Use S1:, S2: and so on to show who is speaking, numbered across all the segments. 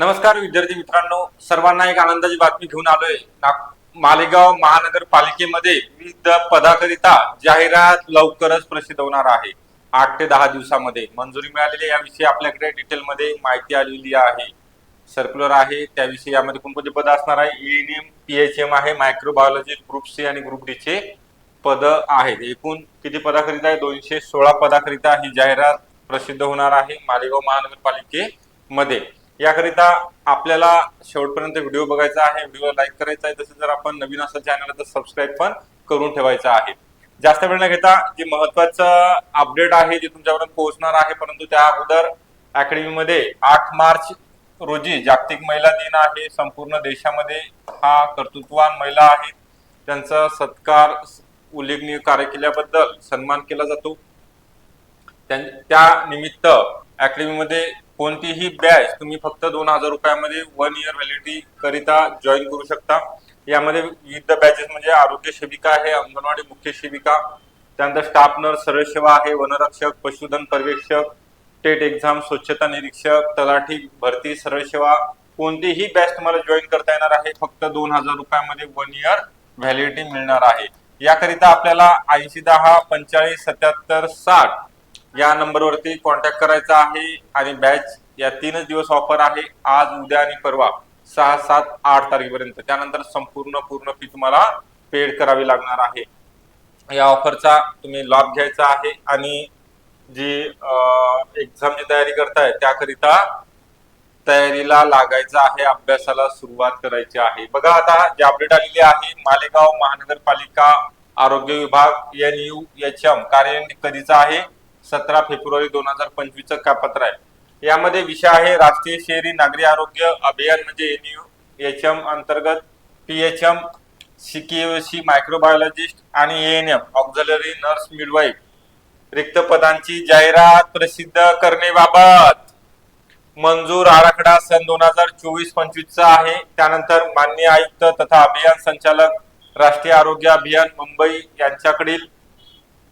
S1: नमस्कार विद्यार्थी मित्रांनो. सर्वांना एक आनंदाची बातमी घेऊन आलोय. मालेगाव महानगरपालिकेमध्ये विविध पदाकरिता जाहिरात लवकरच प्रसिद्ध होणार आहे. आठ ते दहा दिवसामध्ये मंजुरी मिळालेली याविषयी आपल्याकडे डिटेलमध्ये माहिती आलेली आहे. सर्क्युलर आहे. त्याविषयी यामध्ये कोणकोणते पद असणार आहे? एएनएम पीएचएम आहे. मायक्रोबायोलॉजी ग्रुप सी आणि ग्रुप डी चे पद आहेत. एकूण किती पदाकरिता आहे? दोनशे सोळा पदाकरिता ही जाहिरात प्रसिद्ध होणार आहे मालेगाव महानगरपालिकेमध्ये. याकरिता आपल्याला शेवटपर्यंत व्हिडिओ बघायचा आहे व्हिडिओ लाईक करायचा आहे तसेच जर आपण नवीन असं चॅनल तर सबस्क्राईब पण करून ठेवायचं आहे. जास्त वेळ न घेता जे महत्वाचं अपडेट आहे जे तुमच्यापर्यंत पोहोचणार आहे परंतु त्या अगोदर अकॅडमीमध्ये आठ मार्च रोजी जागतिक महिला दिन आहे. संपूर्ण देशामध्ये हा कर्तृत्ववान महिला आहेत. त्यांचा सत्कार उल्लेखनीय कार्य केल्याबद्दल सन्मान केला जातो. त्यां- त्या निमित्त अकॅडमीमध्ये कोणतीही बॅच तुम्ही फक्त दोन हजार रुपयामध्ये वन इयर व्हॅलिडिटी करिता जॉईन करू शकता. यामध्ये विविध बॅचेस म्हणजे आरोग्य सेविका आहे अंगणवाडी मुख्य सेविका त्यानंतर स्टाफ नर्स सरळ सेवा आहे वनरक्षक पशुधन पर्यवेक्षक टेट एक्झाम स्वच्छता निरीक्षक तलाठी भरती सरळ सेवा कोणतीही बॅच तुम्हाला जॉईन करता येणार आहे. फक्त दोन हजार रुपयामध्ये वन इयर व्हॅलिडिटी मिळणार आहे. याकरिता आपल्याला ऐंशी दहा पंचेचाळीस सत्याहत्तर साठ या नंबरवरती कॉन्टॅक्ट करायचा आहे आणि बॅच या तीनच दिवस ऑफर आहे. आज उद्या आणि परवा सहा सात आठ तारखेपर्यंत. त्यानंतर संपूर्ण पूर्ण फी तुम्हाला पेड करावी लागणार आहे. या ऑफरचा तुम्ही लाभ घ्यायचा आहे आणि जी एक्झामची तयारी करताय त्याकरिता तयारीला लागायचं आहे अभ्यासाला सुरुवात करायची आहे. बघा आता जे अपडेट आलेली आहे मालेगाव महानगरपालिका आरोग्य विभाग एन यू एच एम कार्यान्वित कधीचा आहे? सतरा फेब्रुवारी दोन हजार पंचवीसचं का पत्र आहे. यामध्ये विषय आहे राष्ट्रीय शहरी नागरी आरोग्य अभियान म्हणजे एन यू एच एम अंतर्गत P H M C microbiologist आणि N M auxiliary nurse midwife रिक्त पदांची जाहिरात प्रसिद्ध करण्याबाबत. मंजूर आराखडा सन दोन हजार चोवीस पंचवीसचा आहे. त्यानंतर मान्य आयुक्त तथा अभियान संचालक राष्ट्रीय आरोग्य अभियान मुंबई यांच्याकडील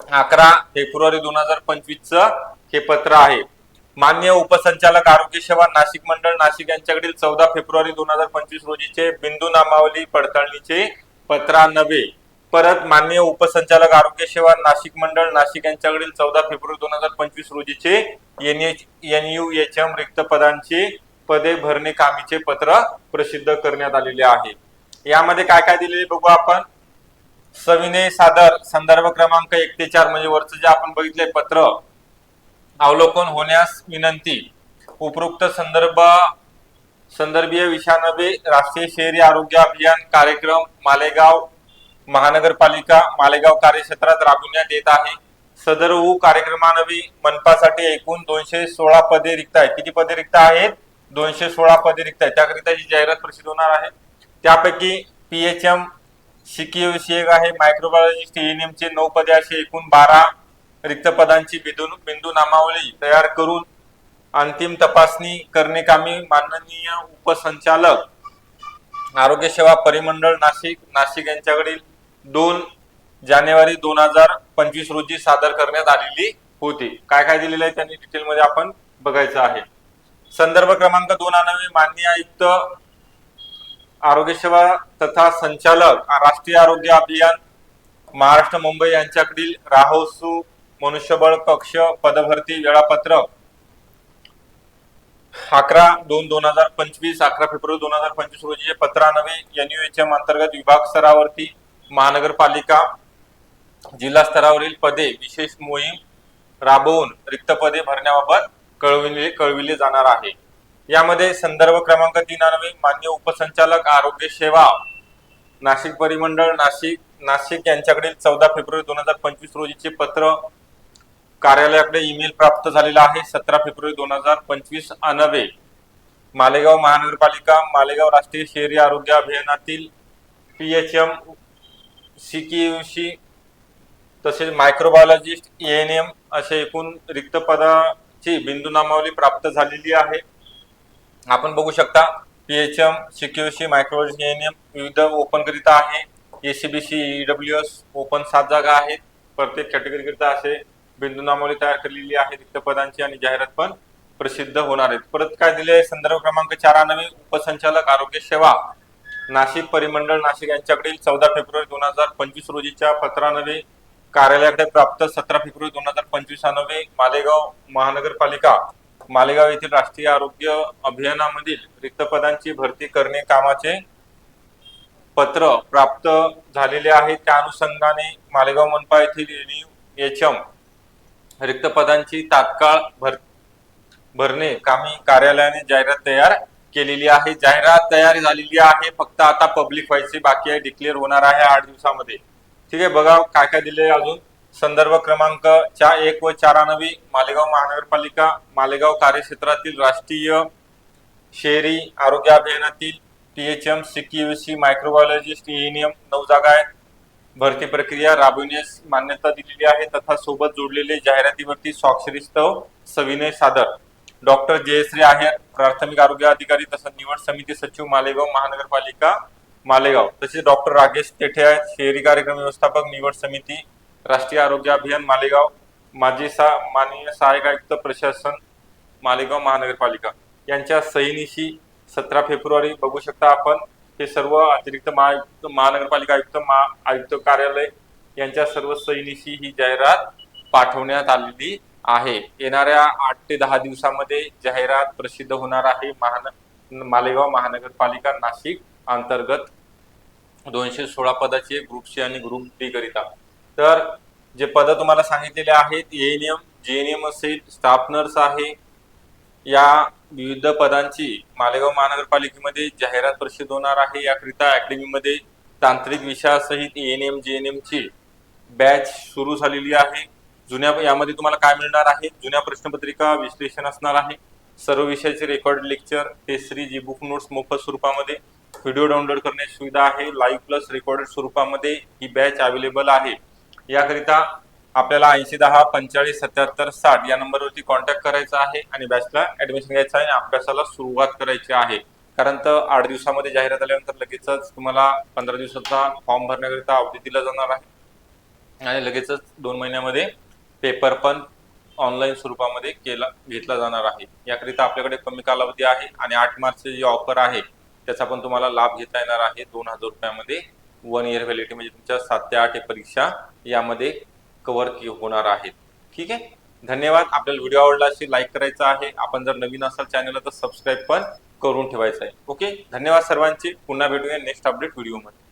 S1: अकरा फेब्रुवारी दोन हजार पंचवीस हे पत्र आहे. मान्य उपसंचालक आरोग्य सेवा नाशिक मंडळ नाशिक यांच्याकडील चौदा फेब्रुवारी दोन हजार पंचवीस रोजीचे बिंदू नामावली पडताळणीचे पत्रा नव्हे परत मान्य उपसंचालक आरोग्य सेवा नाशिक मंडळ नाशिक यांच्याकडील चौदा फेब्रुवारी दोन हजार पंचवीस रोजीचे N H N U H M रिक्त पदांचे पदे भरणे कामीचे पत्र प्रसिद्ध करण्यात आलेले आहे. यामध्ये काय काय दिलेले बघू आपण? सविनय सादर संदर्भ क्रमांक एक ते चार म्हणजे वरचं जे आपण बघितले पत्र अवलोकन होण्यास विनंती. उपरोक्त संदर्भ संदर्भीय विषयानवे राष्ट्रीय शहरी आरोग्य अभियान कार्यक्रम मालेगाव महानगरपालिका मालेगाव कार्यक्षेत्रात राबविण्यात येत आहे. सदर उ कार्यक्रमानवी मनपासाठी एकूण दोनशे सोळा पदे रिक्त आहेत. किती पदे रिक्त आहेत? दोनशे सोळा पदे रिक्त आहेत. त्याकरिता ही जाहिरात प्रसिद्ध होणार आहे. त्यापैकी पीएचएम शिकी विषयक आहे. मायक्रोबायोलॉजिस्ट एएनएम नऊ पदे असे एकूण बारा रिक्त पदांची बिंदू बिंदू नामावली तयार करून अंतिम तपासणी करणे कामी माननीय उपसंचालक आरोग्य सेवा परिमंडळ नाशिक नाशिक यांच्याकडील दोन जानेवारी दोन हजार पंचवीस रोजी सादर करण्यात आलेली होती. काय काय दिलेलं आहे? त्यांनी डिटेलमध्ये आपण बघायचं आहे. संदर्भ क्रमांक दोन आणावे. मान्य आयुक्त आरोग्य सेवा तथा संचालक राष्ट्रीय आरोग्य अभियान महाराष्ट्र मुंबई यांच्याकडील राहोसू मनुष्यबळ कक्ष पदभरती वेळापत्रक अकरा दोन दोन हजार पंचवीस अकरा फेब्रुवारी दोन हजार पंचवीस रोजी पत्रा नवे एनयूएचएम अंतर्गत विभाग स्तरावरती महानगरपालिका जिल्हा स्तरावरील पदे विशेष मोहीम राबवून रिक्त पदे भरण्याबाबत कळविले कळविले जाणार आहे. यामध्ये संदर्भ क्रमांक तीन नवे मान्य उपसंचालक आरोग्य सेवा नाशिक परिमंडळ नाशिक नाशिक यांच्याकडील चौदा फेब्रुवारी दोन हजार पंचवीस रोजीचे पत्र कार्यालयाकडे ईमेल प्राप्त झालेला आहे. सतरा फेब्रुवारी दोन हजार पंचवीस अनवे मालेगाव महानगरपालिका मालेगाव राष्ट्रीय शहरी आरोग्य अभियानातील पी एच एम सी तसेच मायक्रोबायोलॉजिस्ट एन एम असे एकूण रिक्त पदाची बिंदू नामावली प्राप्त झालेली आहे. आपण बघू शकता पीएचएम सिक्युसी सिक्युरिटी मायक्रोलॉजी एन विविध ओपन करिता आहे. एसीबीसी ईडब्ल्यू एस ओपन सात जागा आहेत. प्रत्येक कॅटेगरी करिता असे बिंदू नामावली तयार केलेली आहे. रिक्त पदांची आणि जाहिरात पण प्रसिद्ध होणार आहेत. परत काय दिले आहे? संदर्भ क्रमांक चार नवे उपसंचालक आरोग्य सेवा नाशिक परिमंडळ नाशिक यांच्याकडील चौदा फेब्रुवारी दोन हजार पंचवीस रोजीच्या पत्रानवे कार्यालयाकडे प्राप्त सतरा फेब्रुवारी दोन हजार पंचवीस नवे मालेगाव महानगरपालिका मालेगाव येथील राष्ट्रीय आरोग्य अभियानामधील रिक्त पदांची भरती करणे कामाचे पत्र प्राप्त झालेले आहे. त्या अनुषंगाने मालेगाव मनपा येथील एच एम रिक्त पदांची तात्काळ भर भरणे कामी कार्यालयाने जाहिरात तयार केलेली आहे. जाहिरात तयार झालेली आहे. फक्त आता पब्लिक व्हायची बाकी आहे. डिक्लेअर होणार आहे आठ दिवसामध्ये. ठीक आहे बघा काय काय दिले अजून. संदर्भ क्रमांक चार एक व चारानवी मालेगाव महानगरपालिका मालेगाव कार्यक्षेत्रातील राष्ट्रीय शहरी आरोग्य अभियानातील टीएचएम सीक्यूसी मायक्रोबायोलॉजिस्ट एएनएम नऊ जागा आहेत. भरती प्रक्रिया राबविण्यास मान्यता दिलेली आहे तथा सोबत जोडलेले जाहिरातीवरती स्वाक्षरीस्तव सविनय सादर. डॉक्टर जयश्री आहेर प्राथमिक आरोग्य अधिकारी तसंच निवड समिती सचिव मालेगाव महानगरपालिका मालेगाव. तसेच डॉक्टर राकेश तेठे आहेत शहरी कार्यक्रम व्यवस्थापक निवड समिती राष्ट्रीय आरोग्य अभियान मालेगाव माजी सा माननीय सहाय्यक आयुक्त प्रशासन मालेगाव महानगरपालिका. यांच्या सहीनिशी सतरा फेब्रुवारी बघू शकता आपण हे सर्व अतिरिक्त महायुक्त महानगरपालिका आयुक्त महा आयुक्त कार्यालय यांच्या सर्व सहीनिशी ही जाहिरात पाठवण्यात आलेली आहे. येणाऱ्या आठ ते दहा दिवसामध्ये जाहिरात प्रसिद्ध होणार आहे महान मालेगाव महानगरपालिका नाशिक अंतर्गत दोनशे सोळा पदाचे ग्रुप सी आणि ग्रुप डी करिता. तर जे पद तुम्हाला सांगितलेले आहेत एएनएम जेएनएम असेल स्टाफ नर्स आहे. या विविध पदांची मालेगाव महानगरपालिकेमध्ये जाहिरात परिषद होणार आहे. याकरिता अकॅडमीमध्ये तांत्रिक विषयासहित एन एम जे एन एमची बॅच सुरू झालेली आहे. जुन्या यामध्ये तुम्हाला काय मिळणार आहे? जुन्या प्रश्नपत्रिका विश्लेषण असणार आहे. सर्व विषयाचे रेकॉर्ड लेक्चर टेस्टरी जी बुक नोट्स मोफत स्वरूपामध्ये व्हिडिओ डाउनलोड करण्याची सुविधा आहे. लाईव्ह प्लस रेकॉर्डेड स्वरूपामध्ये ही बॅच अवेलेबल आहे. याकरिता आपल्याला ऐंशी दहा पंचेचाळीस सत्याहत्तर साठ या नंबरवरती कॉन्टॅक्ट करायचा आहे आणि बॅचला ऍडमिशन घ्यायचं आहे आणि अभ्यासाला सुरुवात करायची आहे. कारण तर आठ दिवसामध्ये जाहिरात आल्यानंतर लगेचच तुम्हाला पंधरा दिवसाचा फॉर्म भरण्याकरिता अवधी दिला जाणार आहे. आणि लगेचच दोन महिन्यामध्ये पेपर पण ऑनलाईन स्वरूपामध्ये केला घेतला जाणार आहे. याकरिता आपल्याकडे कमी कालावधी आहे आणि आठ मार्चची जी ऑफर आहे त्याचा पण तुम्हाला लाभ घेता येणार आहे दोन हजार रुपयामध्ये. वन इयर व्हॅलिडिटी म्हणजे तुमच्या सात ते आठ परीक्षा यामध्ये कव्हर होणार आहेत. ठीक आहे? धन्यवाद. आपल्याला व्हिडिओ आवडला असेल लाईक करायचा आहे. आपण जर नवीन असाल चॅनलला तर सबस्क्राईब पण करून ठेवायचं आहे. ओके धन्यवाद सर्वांचे. पुन्हा भेटूया नेक्स्ट अपडेट व्हिडिओमध्ये